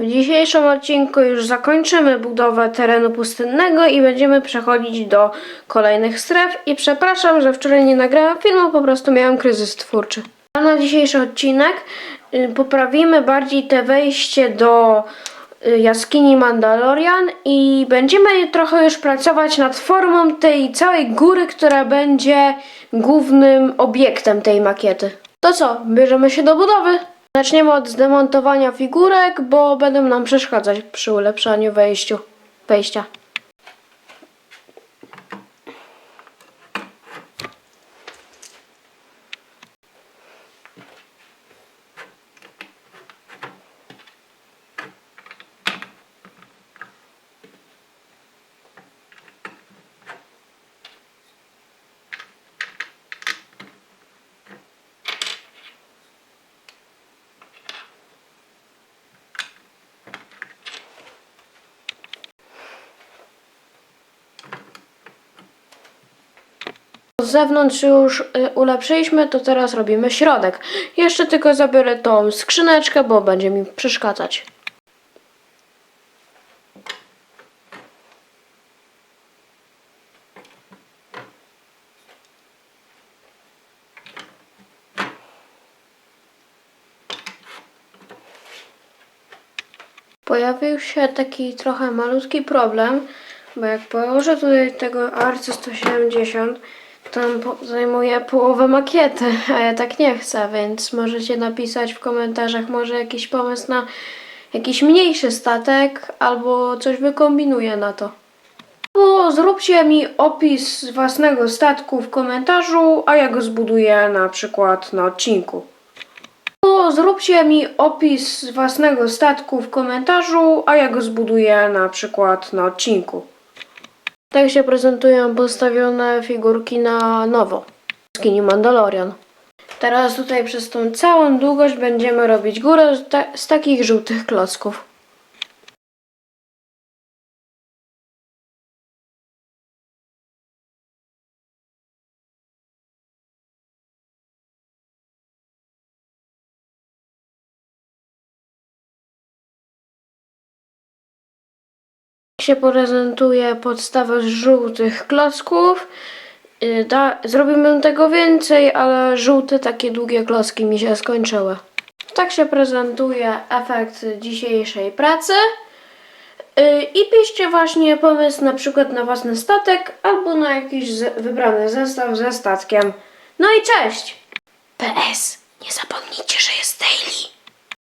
W dzisiejszym odcinku już zakończymy budowę terenu pustynnego i będziemy przechodzić do kolejnych stref. I przepraszam, że wczoraj nie nagrałem filmu, po prostu miałem kryzys twórczy. A na dzisiejszy odcinek y, poprawimy bardziej te wejście do y, jaskini Mandalorian i będziemy trochę już pracować nad formą tej całej góry, która będzie głównym obiektem tej makiety. To co, bierzemy się do budowy? Zaczniemy od zdemontowania figurek, bo będą nam przeszkadzać przy ulepszaniu wejściu, wejścia. Z zewnątrz już y, ulepszyliśmy, to teraz robimy środek. Jeszcze tylko zabiorę tą skrzyneczkę, bo będzie mi przeszkadzać. Pojawił się taki trochę malutki problem, bo jak położę tutaj tego ARC 170 tam zajmuje połowę makiety, a ja tak nie chcę, więc możecie napisać w komentarzach może jakiś pomysł na jakiś mniejszy statek albo coś wykombinuję na to. Albo zróbcie mi opis własnego statku w komentarzu, a ja go zbuduję na przykład na odcinku. Albo zróbcie mi opis własnego statku w komentarzu, a ja go zbuduję na przykład na odcinku. Tak się prezentują postawione figurki na nowo. Skini Mandalorian. Teraz tutaj przez tą całą długość będziemy robić górę z, ta- z takich żółtych klocków. Się prezentuje podstawa z żółtych klocków. Y, Da, zrobimy tego więcej, ale żółte takie długie klocki mi się skończyły. Tak się prezentuje efekt dzisiejszej pracy. Y, I piszcie właśnie pomysł na przykład na własny statek albo na jakiś wybrany zestaw ze statkiem. No i cześć! PS, nie zapomnijcie, że jest daily.